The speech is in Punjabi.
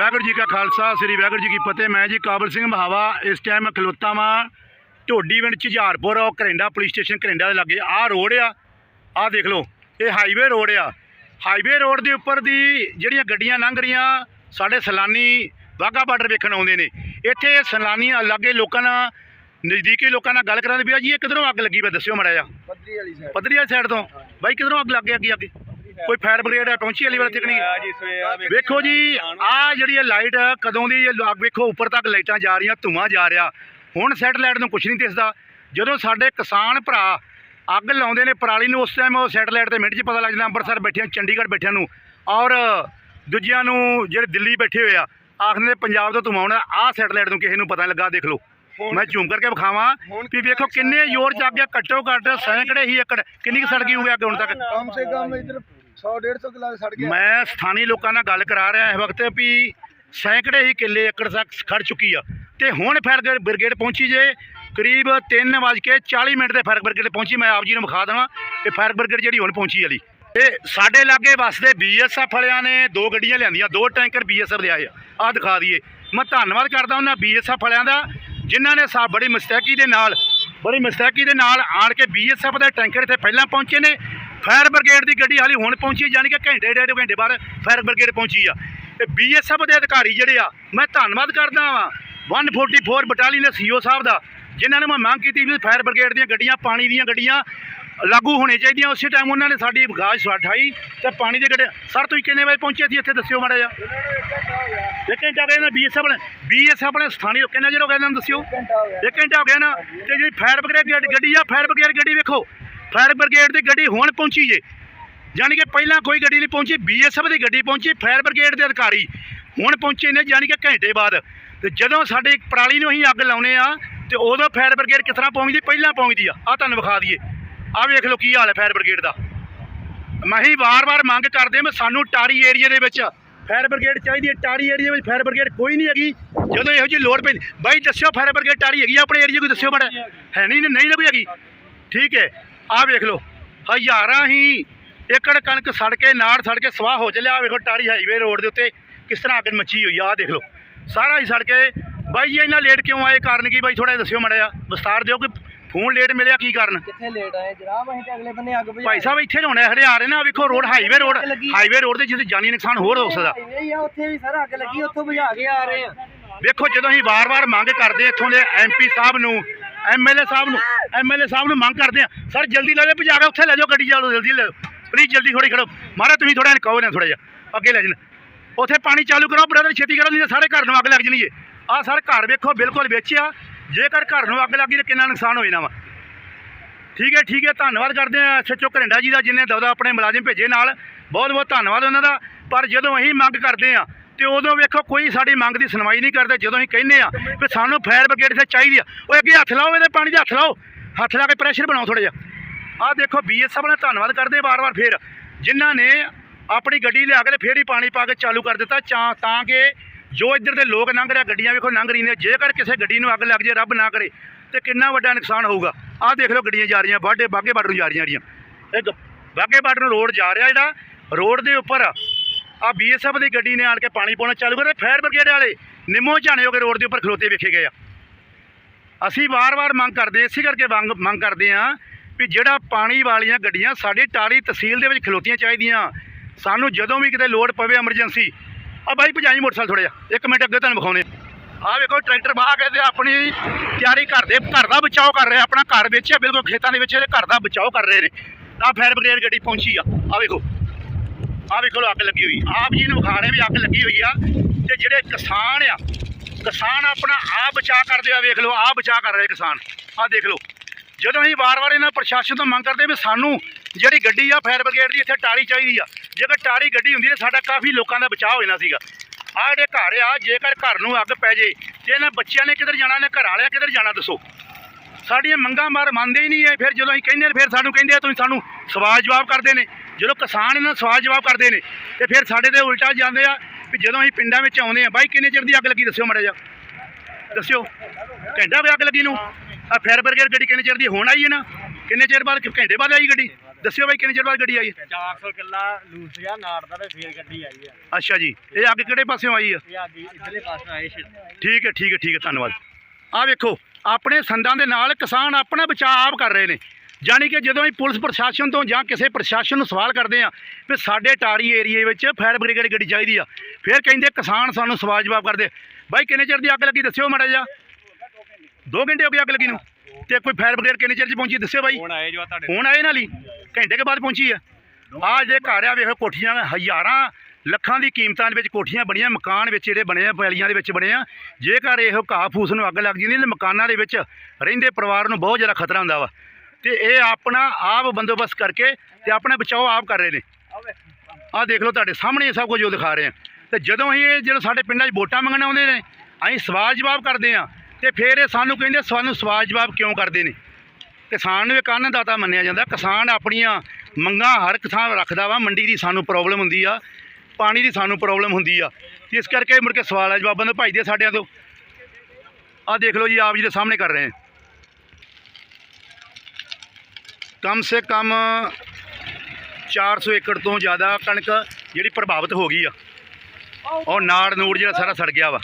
ਵਾਹਿਗੁਰੂ ਜੀ ਕਾ ਖਾਲਸਾ ਸ੍ਰੀ ਵਾਹਿਗੁਰੂ ਜੀ ਕੀ ਫਤਿਹ। ਮੈਂ ਜੀ ਕਾਬਲ ਸਿੰਘ ਮਹਾਵਾ। ਇਸ ਟਾਈਮ ਖਲੋਤਾ ਵਾਂ ਢੋਡੀ ਪਿੰਡ ਝੁਝਾਰਪੁਰ ਉਹ ਘਰਿੰਡਾ ਪੁਲਿਸ ਸਟੇਸ਼ਨ ਘਰਿੰਡਾ ਦੇ ਲਾਗੇ। ਆਹ ਰੋਡ ਆ ਆਹ ਦੇਖ ਲਓ ਇਹ ਹਾਈਵੇ ਰੋਡ ਆ। ਹਾਈਵੇ ਰੋਡ ਦੇ ਉੱਪਰ ਦੀ ਜਿਹੜੀਆਂ ਗੱਡੀਆਂ ਲੰਘ ਰਹੀਆਂ ਸਾਡੇ ਸੈਲਾਨੀ ਵਾਹਗਾ ਬਾਰਡਰ ਵੇਖਣ ਆਉਂਦੇ ਨੇ। ਇੱਥੇ ਸੈਲਾਨੀ ਲਾਗੇ ਲੋਕਾਂ ਨਾਲ ਨਜ਼ਦੀਕੀ ਲੋਕਾਂ ਨਾਲ ਗੱਲ ਕਰਾਂਦੇ ਵੀ ਆ ਜੀ ਇਹ ਕਿਧਰੋਂ ਅੱਗ ਲੱਗੀ ਵਾ ਦੱਸਿਓ ਮੜਾ ਜਾ ਪੱਧਰੀ ਵਾਲੀ ਸਾਈਡ ਪੱਧਰੀ ਵਾਲੀ ਸਾਈਡ ਤੋਂ। ਬਾਈ ਕਿਧਰੋਂ ਅੱਗ ਲੱਗ ਗਈ ਅੱਗੇ ਅੱਗੇ ਕੋਈ ਫਾਇਰ ਬ੍ਰਿਗੇਡ ਆ ਪਹੁੰਚੀ ਵਾਲੀ ਵਾਲਾ ਸਵੇਰ ਵੇਖੋ। ਜੀ ਆਹ ਜਿਹੜੀ ਇਹ ਲਾਈਟ ਕਦੋਂ ਦੀ ਇਹ ਵੇਖੋ ਉੱਪਰ ਤੱਕ ਲਾਈਟਾਂ ਜਾ ਰਹੀਆਂ ਧੂਆਂ ਜਾ ਰਿਹਾ। ਹੁਣ ਸੈਟਲਾਈਟ ਨੂੰ ਕੁਝ ਨਹੀਂ ਦਿਸਦਾ। ਜਦੋਂ ਸਾਡੇ ਕਿਸਾਨ ਭਰਾ ਅੱਗ ਲਾਉਂਦੇ ਨੇ ਪਰਾਲੀ ਨੂੰ ਉਸ ਟਾਈਮ ਉਹ ਸੈਟਲਾਈਟ ਤੇ ਮਿੰਟ 'ਚ ਪਤਾ ਲੱਗ ਜਾਂਦਾ ਅੰਮ੍ਰਿਤਸਰ ਬੈਠਿਆਂ ਚੰਡੀਗੜ੍ਹ ਬੈਠਿਆਂ ਨੂੰ। ਔਰ ਦੂਜਿਆਂ ਨੂੰ ਜਿਹੜੇ ਦਿੱਲੀ ਬੈਠੇ ਹੋਏ ਆ ਆਖਦੇ ਨੇ ਪੰਜਾਬ ਤੋਂ ਧੂਆਂ ਆਉਣਾ ਆਹ ਸੈਟਲਾਈਟ ਨੂੰ ਕਿਸੇ ਨੂੰ ਪਤਾ ਨਹੀਂ ਲੱਗਾ ਦੇਖ ਲਓ। ਮੈਂ ਝੂਮ ਕਰਕੇ ਵਿਖਾਵਾਂ ਵੀ ਵੇਖੋ ਕਿੰਨੇ ਜ਼ੋਰ ਚ ਆ ਘੱਟੋ ਘੱਟ ਸੈਂਕੜੇ ਹੀ ਏਕੜ ਕਿੰਨੀ ਕੁ ਸੜ ਗਈ ਹੋਊਗੀ ਅੱਗ ਹੁਣ ਤੱਕ? ਕਮ ਸੇ ਕਮ ਇਧਰ 100 150 ਕਿਲਾ ਸੜ ਗਿਆ। ਮੈਂ ਸਥਾਨੀ ਲੋਕਾਂ ਨਾਲ ਗੱਲ ਕਰਾ ਰਿਹਾ ਇਸ ਵਕਤ ਵੀ ਸੈਂਕੜੇ ਹੀ ਕਿੱਲੇ ਏਕੜ ਤੱਕ ਖੜ ਚੁੱਕੀ ਆ। ਤੇ ਹੁਣ ਫਾਇਰ ਬ੍ਰਿਗੇਡ ਪਹੁੰਚੀ ਜੇ, ਕਰੀਬ 3:40 ਮਿੰਟ ਤੇ ਫਾਇਰ ਬ੍ਰਿਗੇਡ ਪਹੁੰਚੀ, ਮੈਂ ਆਪ ਜੀ ਨੂੰ ਵਿਖਾ ਦੇਵਾਂ ਕਿ ਫਾਇਰ ਬ੍ਰਿਗੇਡ ਜਿਹੜੀ ਹੁਣ ਪਹੁੰਚੀ ਵਾਲੀ। ਇਹ ਸਾਡੇ ਲਾਗੇ ਵਸਦੇ ਬੀਐਸਐਫ ਵਾਲਿਆਂ ਨੇ ਦੋ ਗੱਡੀਆਂ ਲਿਆਂਦੀਆਂ, ਦੋ ਟੈਂਕਰ ਬੀਐਸਐਫ ਦੇ ਆਏ ਆ। ਆਹ ਦਿਖਾ ਦਈਏ। ਮੈਂ ਧੰਨਵਾਦ ਕਰਦਾ ਉਹਨਾਂ ਬੀਐਸਐਫ ਵਾਲਿਆਂ ਦਾ, ਜਿਨ੍ਹਾਂ ਨੇ ਸਾ ਬੜੀ ਮੁਸਤੈਕੀ ਦੇ ਨਾਲ, ਬੜੀ ਮੁਸਤੈਕੀ ਦੇ ਨਾਲ ਆਣ ਕੇ ਬੀਐਸਐਫ ਦੇ ਟੈਂਕਰ ਇੱਥੇ ਪਹਿਲਾਂ ਪਹੁੰਚੇ ਨੇ। ਫਾਇਰ ਬ੍ਰਿਗੇਡ ਦੀ ਗੱਡੀ ਹਾਲੀ ਹੁਣ ਪਹੁੰਚੀ ਹੈ, ਕਿ ਘੰਟੇ ਡੇਢ ਘੰਟੇ ਬਾਅਦ ਫਾਇਰ ਬ੍ਰਿਗੇਡ ਪਹੁੰਚੀ ਆ। ਤੇ ਬੀਐਸਐਫ ਦੇ ਅਧਿਕਾਰੀ ਜਿਹੜੇ ਆ ਮੈਂ ਧੰਨਵਾਦ ਕਰਦਾ ਵਾਂ। 144 ਬਟਾਲੀਅਨ ਦੇ ਸੀਓ ਸਾਹਿਬ ਦਾ ਜਿਨ੍ਹਾਂ ਨੇ ਮੈਂ ਮੰਗ ਕੀਤੀ ਵੀ ਫਾਇਰ ਬ੍ਰਿਗੇਡ ਦੀਆਂ ਗੱਡੀਆਂ ਪਾਣੀ ਦੀਆਂ ਗੱਡੀਆਂ ਲਾਗੂ ਹੋਣੇ ਚਾਹੀਦੀਆਂ। ਉਸੇ ਟਾਈਮ ਉਹਨਾਂ ਨੇ ਸਾਡੀ ਵਿਕਾਸ ਉਠਾਈ ਤੇ ਪਾਣੀ ਦੇ ਗੱਡੇ ਸਰ ਤੁਸੀਂ ਕਿੰਨੇ ਵਜੇ ਪਹੁੰਚੇ ਸੀ ਇੱਥੇ ਦੱਸਿਓ ਮਾੜਾ ਜਿਹਾ। ਇੱਕ ਘੰਟਾ ਹੋ ਗਿਆ ਨਾ ਬੀਐਸਐਫ ਨੇ ਬੀਐਸਐਫ ਨੇ ਸਥਾਨੀ ਕਿੰਨਾ ਜਿਹੜਾ ਹੋ ਗਿਆ ਇਹਨਾਂ ਨੂੰ ਦੱਸਿਓ? ਇੱਕ ਘੰਟਾ ਹੋ ਗਿਆ ਨਾ ਤੇ ਜਿਹੜੀ ਫਾਇਰ ਬ੍ਰਿਗੇਡ ਗੱਡੀ ਆ ਫਾਇਰ ਬ੍ਰਿਗੇਡ ਗੱਡੀ ਵੇਖੋ। ਫਾਇਰ ਬ੍ਰਿਗੇਡ ਦੀ ਗੱਡੀ ਹੁਣ ਪਹੁੰਚੀ ਜੇ। ਯਾਨੀ ਕਿ ਪਹਿਲਾਂ ਕੋਈ ਗੱਡੀ ਨਹੀਂ ਪਹੁੰਚੀ ਬੀਐਸਐਫ ਦੀ ਗੱਡੀ ਪਹੁੰਚੀ, ਫਾਇਰ ਬ੍ਰਿਗੇਡ ਦੇ ਅਧਿਕਾਰੀ ਹੁਣ ਪਹੁੰਚੇ ਨੇ ਯਾਨੀ ਕਿ ਘੰਟੇ ਬਾਅਦ। ਤੇ ਜਦੋਂ ਸਾਡੇ ਪਰਾਲੀ ਨੂੰ ਅਸੀਂ ਅੱਗ ਲਾਉਨੇ ਆ, ਤੇ ਉਦੋਂ ਫਾਇਰ ਬ੍ਰਿਗੇਡ ਕਿਸ ਤਰ੍ਹਾਂ ਪਹੁੰਚਦੀ? ਪਹਿਲਾਂ ਪਹੁੰਚਦੀ ਆ। ਆ ਤੁਹਾਨੂੰ ਵਿਖਾ ਦਈਏ। ਆ ਵੇਖ ਲਓ ਕੀ ਹਾਲ ਹੈ ਫਾਇਰ ਬ੍ਰਿਗੇਡ ਦਾ। ਮੈਂ ਹੀ ਵਾਰ-ਵਾਰ ਮੰਗ ਕਰਦੇ ਮੈਂ ਸਾਨੂੰ ਟਾਰੀ ਏਰੀਆ ਦੇ ਵਿੱਚ ਫਾਇਰ ਬ੍ਰਿਗੇਡ ਚਾਹੀਦੀ ਹੈ। ਟਾਰੀ ਏਰੀਆ ਵਿੱਚ ਫਾਇਰ ਬ੍ਰਿਗੇਡ ਕੋਈ ਨਹੀਂ ਹੈਗੀ। ਜਦੋਂ ਇਹੋ ਜਿਹੀ ਲੋੜ ਪੈਂਦੀ ਬਾਈ, ਦੱਸਿਓ ਫਾਇਰ ਬ੍ਰਿਗੇਡ ਟਾਰੀ ਹੈਗੀ ਆ ਆਪਣੇ ਏਰੀਆ ਕੋਈ ਦੱਸਿਓ ਬੜਾ ਹੈ ਨਹੀਂ ਨਹੀਂ ਨਾ ਕੋਈ ਹੈਗੀ। ਠੀਕ ਹੈ। ਆਹ ਵੇਖ ਲਓ ਹਜ਼ਾਰਾਂ ਹੀ ਏਕੜ ਕਣਕ ਸੜ ਕੇ ਨਾੜ ਸੜ ਕੇ ਸਵਾਹ ਹੋ ਚੱਲਿਆ। ਵੇਖੋ ਟਾਰੀ ਹਾਈਵੇ ਰੋਡ ਦੇ ਉੱਤੇ ਕਿਸ ਤਰ੍ਹਾਂ ਅੱਗ ਮੱਚੀ ਹੋਈ ਆ ਦੇਖ ਲਓ। ਸਾਰਾ ਹੀ ਸੜ ਕੇ। ਬਾਈ ਜੀ ਇੰਨਾ ਲੇਟ ਕਿਉਂ ਆਏ? ਕਾਰਨ ਕੀ? ਬਾਈ ਥੋੜਾ ਦੱਸਿਓ ਮੜਿਆ ਵਿਸਤਾਰ ਦਿਓ ਕਿ ਫੋਨ ਲੇਟ ਮਿਲਿਆ ਕੀ ਕਾਰਨ? ਕਿੱਥੇ ਲੇਟ ਆਏ? ਜਨਾਬ ਅਸੀਂ ਤੇ ਅਗਲੇ ਬੰਨੇ ਅੱਗ ਬੁਝਾ ਭਾਈ ਸਾਹਿਬ ਇੱਥੇ ਹੋਣਾ ਰਹੇ ਨਾ ਵੇਖੋ road highway road highway road ਤੇ ਜਿੱਥੇ ਜਾਨੀ ਨੁਕਸਾਨ ਹੋਰ ਹੋ ਸਕਦਾ। ਉੱਥੇ ਵੀ ਸਾਰਾ ਅੱਗ ਲੱਗੀ ਉੱਥੋਂ ਬੁਝਾ ਕੇ ਆ ਰਹੇ ਆ। ਵੇਖੋ ਜਦੋਂ ਅਸੀਂ ਵਾਰ-ਵਾਰ ਮੰਗ ਕਰਦੇ ਇੱਥੋਂ ਦੇ ਐਮਪੀ ਸਾਹਿਬ ਨੂੰ ਐਮਐਲਏ ਸਾਹਿਬ ਨੂੰ ਐਮਐਲਏ ਸਾਹਿਬ ਨੂੰ ਮੰਗ ਕਰਦੇ ਆ। ਸਰ, ਜਲਦੀ ਲੈ ਜਾਓ, ਭਜਾ ਕੇ ਉੱਥੇ ਲੈ ਜਾਓ ਗੱਡੀ ਚਲੋ ਜਲਦੀ ਲੈ ਪਲੀਜ਼ ਜਲਦੀ ਥੋੜੀ ਖੜੋ। ਮਹਾਰਾਜ, ਤੁਸੀਂ ਥੋੜਾ ਕਹੋ ਨਾ ਥੋੜਾ ਜਿਹਾ। ਅੱਗੇ ਲੈ ਜਾਣ। ਉੱਥੇ ਪਾਣੀ ਚਾਲੂ ਕਰੋ ਬ੍ਰਦਰ ਛੇਤੀ ਕਰੋ, ਨਹੀਂ ਤਾਂ ਸਾਰੇ ਘਰ ਨੂੰ ਅੱਗ ਲੱਗ ਜਣੀ ਏ ਆਹ ਸਰ, ਘਰ ਵੇਖੋ, ਬਿਲਕੁਲ ਵੇਚਿਆ। ਜੇਕਰ ਘਰ ਨੂੰ ਅੱਗ ਲੱਗੀ ਤਾਂ ਕਿੰਨਾ ਨੁਕਸਾਨ ਹੋ ਜਾਣਾ ਵਾ। ਠੀਕ ਹੈ ਠੀਕ ਹੈ, ਧੰਨਵਾਦ ਕਰਦੇ ਆ ਐਸਐਚਓ ਘਰਿੰਡਾ ਜੀ ਦਾ ਜਿਨੇ ਦਵਦਾ ਆਪਣੇ ਮੁਲਾਜ਼ਮ ਭੇਜੇ ਨਾਲ। ਬਹੁਤ ਬਹੁਤ ਧੰਨਵਾਦ ਉਹਨਾਂ ਦਾ। ਪਰ ਜਦੋਂ ਅਸੀਂ ਮੰਗ ਕਰਦੇ ਆ ਤੇ ਉਦੋਂ ਵੇਖੋ ਕੋਈ ਸਾਡੀ ਮੰਗ ਦੀ ਸੁਣਵਾਈ ਨਹੀਂ ਕਰਦੇ, ਜਦੋਂ ਅਸੀਂ ਕਹਿੰਦੇ ਆ ਕਿ ਸਾਨੂੰ ਫਾਇਰ ਬ੍ਰਿਗੇਡ ਇੱਥੇ ਚਾਹੀਦੀ ਆ, ਉਹ ਅੱਗੇ ਹੱਥ ਲਾਓ, ਇਹਦੇ ਪਾਣੀ ਦੇ ਹੱਥ ਲਾਓ। ਹੱਥ ਲਾ ਕੇ ਪ੍ਰੈਸ਼ਰ ਬਣਾਓ ਥੋੜਾ ਜਿਹਾ। ਆਹ ਦੇਖੋ ਬੀਐਸਐਫ ਨੇ ਧੰਨਵਾਦ ਕਰਦੇ ਵਾਰ-ਵਾਰ ਫੇਰ। ਜਿਨ੍ਹਾਂ ਨੇ ਆਪਣੀ ਗੱਡੀ ਲਿਆ ਕੇ ਤੇ ਫੇਰ ਹੀ ਪਾਣੀ ਪਾ ਕੇ ਚਾਲੂ ਕਰ ਦਿੱਤਾ, ਚਾ ਤਾਂ ਕਿ ਜੋ ਇੱਧਰ ਦੇ ਲੋਕ ਲੰਘ ਰਿਹਾ ਗੱਡੀਆਂ ਵੇਖੋ ਲੰਘ ਰਹੀਆਂ ਨੇ। ਜੇਕਰ ਕਿਸੇ ਗੱਡੀ ਨੂੰ ਅੱਗ ਲੱਗ ਜੇ, ਰੱਬ ਨਾ ਕਰੇ। ਤੇ ਕਿੰਨਾ ਵੱਡਾ ਨੁਕਸਾਨ ਹੋਊਗਾ। ਆਹ ਦੇਖ ਲਓ ਗੱਡੀਆਂ ਜਾ ਰਹੀਆਂ ਬਾਡੇ ਬਾਗੇ ਬਾਰਡਰ ਨੂੰ ਜਾ ਰਹੀਆਂ ਜਿਹੜੀਆਂ। ਇੱਕ ਬਾਗੇ ਬਾਰਡਰ ਨੂੰ ਰੋਡ ਜਾ ਰਿਹਾ ਜਿਹੜਾ, ਰੋਡ ਦੇ ਉੱਪਰ ਆ ਬੀਐਸਐਫ ਦੀ ਗੱਡੀ ਨੇ ਆਣ ਕੇ ਪਾਣੀ ਪਾਉਣਾ ਚਾਲੂ ਕਰਿਆ, ਫਾਇਰ ਬ੍ਰਿਗੇਡ ਵਾਲੇ ਨਿੰਮੋ ਝਾਣੇ ਹੋ ਕੇ ਰੋਡ ਦੇ ਉੱਪਰ ਖਲੋਤੇ ਵੇਖੇ ਗਏ ਆ। ਅਸੀਂ ਵਾਰ-ਵਾਰ ਮੰਗ ਕਰਦੇ, ਇਸੇ ਕਰਕੇ ਮੰਗ ਮੰਗ ਕਰਦੇ ਆ ਵੀ ਜਿਹੜਾ ਪਾਣੀ ਵਾਲੀਆਂ ਗੱਡੀਆਂ ਸਾਡੀ ਟਾਰੀ ਤਹਿਸੀਲ ਦੇ ਵਿੱਚ ਖਲੋਤੀਆਂ ਚਾਹੀਦੀਆਂ। ਸਾਨੂੰ ਜਦੋਂ ਵੀ ਕਿਤੇ ਲੋੜ ਪਵੇ ਐਮਰਜੈਂਸੀ ਆ ਬਾਈ, ਭਜਾਈ ਮੋਟਰਸਾਈਕਲ ਥੋੜਾ ਜਿਹਾ, ਇੱਕ ਮਿੰਟ ਅੱਗੇ ਤੁਹਾਨੂੰ ਵਿਖਾਉਣੇ ਆ ਵੇਖੋ, ਟਰੈਕਟਰ ਬਾਹ ਕੇ ਤੇ ਆਪਣੀ ਤਿਆਰੀ ਘਰ ਦੇ, ਘਰ ਦਾ ਬਚਾਓ ਕਰ ਰਹੇ, ਆਪਣਾ ਘਰ ਵੇਚਿਆ, ਬਿਲਕੁਲ ਖੇਤਾਂ ਦੇ ਵਿੱਚ ਇਹਦੇ ਘਰ ਦਾ ਬਚਾਓ ਕਰ ਰਹੇ ਨੇ। ਆ ਫਾਇਰ ਬ੍ਰਿਗੇਡ ਗੱਡੀ ਪਹੁੰਚੀ ਆ ਆ ਵੇਖੋ ਆ ਵੇਖੋ ਲੋ ਅੱਗ ਲੱਗੀ ਹੋਈ ਆਪ ਜੀ ਨੂੰ ਵਿਖਾ ਰਹੇ ਵੀ ਅੱਗ ਲੱਗੀ ਹੋਈ ਆ, ਤੇ ਜਿਹੜੇ ਕਿਸਾਨ ਆ, ਕਿਸਾਨ ਆਪਣਾ ਆ ਬਚਾ ਕਰਦੇ ਆ, ਵੇਖ ਲਓ ਆ ਬਚਾ ਕਰ ਰਹੇ ਕਿਸਾਨ। ਆ ਦੇਖ ਲਓ, ਜਦੋਂ ਅਸੀਂ ਵਾਰ-ਵਾਰ ਇਹਨਾਂ ਪ੍ਰਸ਼ਾਸਨ ਤੋਂ ਮੰਗ ਕਰਦੇ ਵੀ ਸਾਨੂੰ ਜਿਹੜੀ ਗੱਡੀ ਆ ਫਾਇਰ ਬ੍ਰਿਗੇਡ ਦੀ ਇੱਥੇ ਟਾਰੀ ਚਾਹੀਦੀ ਆ, ਜੇਕਰ ਟਾਰੀ ਗੱਡੀ ਹੁੰਦੀ ਤਾਂ ਸਾਡਾ ਕਾਫੀ ਲੋਕਾਂ ਦਾ ਬਚਾਅ ਹੋ ਜਾਣਾ ਸੀਗਾ। ਆ ਜਿਹੜੇ ਘਰ ਆ, ਜੇਕਰ ਘਰ ਨੂੰ ਅੱਗ ਪੈ ਜੇ, ਤੇ ਇਹਨਾਂ ਬੱਚਿਆਂ ਨੇ ਕਿੱਧਰ ਜਾਣਾ ਨੇ ਘਰ ਵਾਲਿਆਂ ਕਿੱਧਰ ਜਾਣਾ ਦੱਸੋ? ਸਾਡੀਆਂ ਮੰਗਾਂ ਮਾਰ ਮੰਨਦੇ ਹੀ ਨਹੀਂ ਐ ਫਿਰ ਜਦੋਂ ਅਸੀਂ ਕਹਿੰਦੇ ਫਿਰ ਸਾਨੂੰ ਕਹਿੰਦੇ ਆ, ਤੁਸੀਂ ਸਾਨੂੰ ਸਵਾਲ ਜਵਾਬ ਕਰਦੇ ਨੇ। ਜਦੋਂ ਕਿਸਾਨ ਇਹਨਾਂ ਨੂੰ ਸਵਾਲ ਜਵਾਬ ਕਰਦੇ ਨੇ, ਤੇ ਫਿਰ ਸਾਡੇ ਤੇ ਉਲਟਾ ਜਾਂਦੇ ਆ, ਵੀ ਜਦੋਂ ਅਸੀਂ ਪਿੰਡਾਂ ਵਿੱਚ ਆਉਂਦੇ ਆ ਬਾਈ ਕਿੰਨੇ ਚਿਰ ਦੀ ਅੱਗ ਲੱਗੀ ਦੱਸਿਓ ਮਾੜਾ ਜਿਹਾ। ਦੱਸਿਓ। ਘੰਟਾ ਵੀ ਅੱਗ ਲੱਗੀ ਨੂੰ? ਆ ਫਾਇਰ ਬ੍ਰਿਗੇਡ ਗੱਡੀ ਕਿੰਨੇ ਚਿਰ ਦੀ? ਹੋਣ ਆਈ ਹੈ ਨਾ? ਕਿੰਨੇ ਚਿਰ ਬਾਅਦ, ਘੰਟੇ ਬਾਅਦ ਆਈ ਗੱਡੀ? ਦੱਸਿਓ ਬਾਈ ਕਿੰਨੇ ਚਿਰ ਬਾਅਦ ਗੱਡੀ ਆਈ? 400 ਕਿੱਲਾ ਲੂਸ ਗਿਆ ਨਾੜ ਦਾ ਤੇ ਫੇਰ ਗੱਡੀ ਆਈ ਆ। ਅੱਛਾ ਜੀ ਇਹ ਅੱਗ ਕਿਹੜੇ ਪਾਸਿਓਂ ਆਈ ਆ? ਇਹ ਆਗੀ ਇਧਰਲੇ ਪਾਸੇ ਆਏ ਸੀ। ਠੀਕ ਹੈ ਠੀਕ ਹੈ ਠੀਕ ਹੈ ਧੰਨਵਾਦ। ਆ ਵੇਖੋ ਆਪਣੇ ਸੰਦਾਂ ਦੇ ਨਾਲ ਕਿਸਾਨ ਆਪਣਾ ਬਚਾਅ ਆਪ ਕਰ ਰਹੇ ਨੇ। ਯਾਨੀ ਕਿ ਜਦੋਂ ਅਸੀਂ ਪੁਲਿਸ ਪ੍ਰਸ਼ਾਸਨ ਤੋਂ ਜਾਂ ਕਿਸੇ ਪ੍ਰਸ਼ਾਸਨ ਨੂੰ ਸਵਾਲ ਕਰਦੇ ਆ ਵੀ ਸਾਡੇ ਟਾੜੀ ਏਰੀਏ ਵਿੱਚ ਫਾਇਰ ਬ੍ਰਿਗੇਡ ਗੱਡੀ ਚਾਹੀਦੀ ਆ ਫਿਰ ਕਹਿੰਦੇ ਕਿਸਾਨ ਸਾਨੂੰ ਸਵਾਲ ਜਵਾਬ ਕਰਦੇ ਬਾਈ ਕਿੰਨੇ ਚਿਰ ਦੀ ਅੱਗ ਲੱਗੀ ਦੱਸਿਓ ਮਾੜਾ ਜਿਹਾ। 2 ਘੰਟੇ ਹੋ ਗਏ ਅੱਗ ਲੱਗੀ ਨੂੰ। ਤੇ ਕੋਈ ਫਾਇਰ ਬ੍ਰਿਗੇਡ ਕਿੰਨੇ ਚਿਰ 'ਚ ਪਹੁੰਚੀ ਦੱਸਿਓ ਬਾਈ। ਹੁਣ ਆਏ ਜੋ ਤੁਹਾਡੇ ਹੁਣ ਆਏ ਨਾਲ ਹੀ। ਘੰਟੇ ਕੇ ਬਾਅਦ ਪਹੁੰਚੀ ਆ। ਆ ਜੇ ਘਰ ਆ, ਵੇਖੋ ਕੋਠੀਆਂ ਹਜ਼ਾਰਾਂ, ਲੱਖਾਂ ਦੀ ਕੀਮਤਾਂ ਦੇ ਵਿੱਚ ਕੋਠੀਆਂ ਬਣੀਆਂ, ਮਕਾਨ ਵਿੱਚ ਜਿਹੜੇ ਬਣੇ ਆ, ਪੈਲੀਆਂ ਦੇ ਵਿੱਚ ਬਣੇ ਆ। ਜੇਕਰ ਇਹੋ ਘਾਹ ਫੂਸ ਨੂੰ ਅੱਗ ਲੱਗ ਜਾਂਦੀ ਤੇ ਮਕਾਨਾਂ ਦੇ ਵਿੱਚ ਰਹਿੰਦੇ ਪਰਿਵਾਰ ਨੂੰ ਬਹੁਤ ਜ਼ਿਆਦਾ ਖਤਰਾ ਹੁੰਦਾ ਵਾ। ਤੇ ਇਹ ਆਪਣਾ ਆਪ ਬੰਦੋਬਸਤ ਕਰਕੇ ਤੇ ਆਪਣੇ ਬਚਾਓ ਆਪ ਕਰ ਰਹੇ ਨੇ। ਆਹ ਦੇਖ ਲਓ ਤੁਹਾਡੇ ਸਾਹਮਣੇ ਇਹ ਸਭ ਕੁਝ ਉਹ ਦਿਖਾ ਰਹੇ ਆ। ਤੇ ਜਦੋਂ ਅਸੀਂ ਇਹ ਜਦੋਂ ਸਾਡੇ ਪਿੰਡਾਂ 'ਚ ਵੋਟਾਂ ਮੰਗਣ ਆਉਂਦੇ ਨੇ, ਅਸੀਂ ਸਵਾਲ ਜਵਾਬ ਕਰਦੇ ਆ। ਤੇ ਫਿਰ ਇਹ ਸਾਨੂੰ ਕਹਿੰਦੇ ਸਾਨੂੰ ਸਵਾਲ ਜਵਾਬ ਕਿਉਂ ਕਰਦੇ ਨੇ? ਕਿਸਾਨ ਨੂੰ ਇੱਕ ਅੰਨਦਾਤਾ ਮੰਨਿਆ ਜਾਂਦਾ। ਕਿਸਾਨ ਆਪਣੀਆਂ ਮੰਗਾਂ ਹਰ ਕਿਸਾਨ ਰੱਖਦਾ ਵਾ, ਮੰਡੀ ਦੀ ਸਾਨੂੰ ਪ੍ਰੋਬਲਮ ਹੁੰਦੀ ਆ, ਪਾਣੀ ਦੀ ਸਾਨੂੰ ਪ੍ਰੋਬਲਮ ਹੁੰਦੀ ਆ। ਇਸ ਕਰਕੇ ਮੁੜ ਕੇ ਸਵਾਲ ਆ ਜਵਾਬਾਂ ਤੋਂ ਭਜਦੇ ਸਾਡਿਆਂ ਤੋਂ। ਆਹ ਦੇਖ ਲਓ ਜੀ, ਆਪ ਜੀ ਦੇ ਸਾਹਮਣੇ ਕਰ ਰਹੇ ਹਾਂ ਕਮ ਸੇ ਕਮ 400 ਏਕੜ ਤੋਂ ਜ਼ਿਆਦਾ ਕਣਕ ਜਿਹੜੀ ਪ੍ਰਭਾਵਿਤ ਹੋ ਗਈ ਆ। ਔਰ ਨਾੜ ਨੂੜ ਜਿਹੜਾ ਸਾਰਾ ਸੜ ਗਿਆ ਵਾ।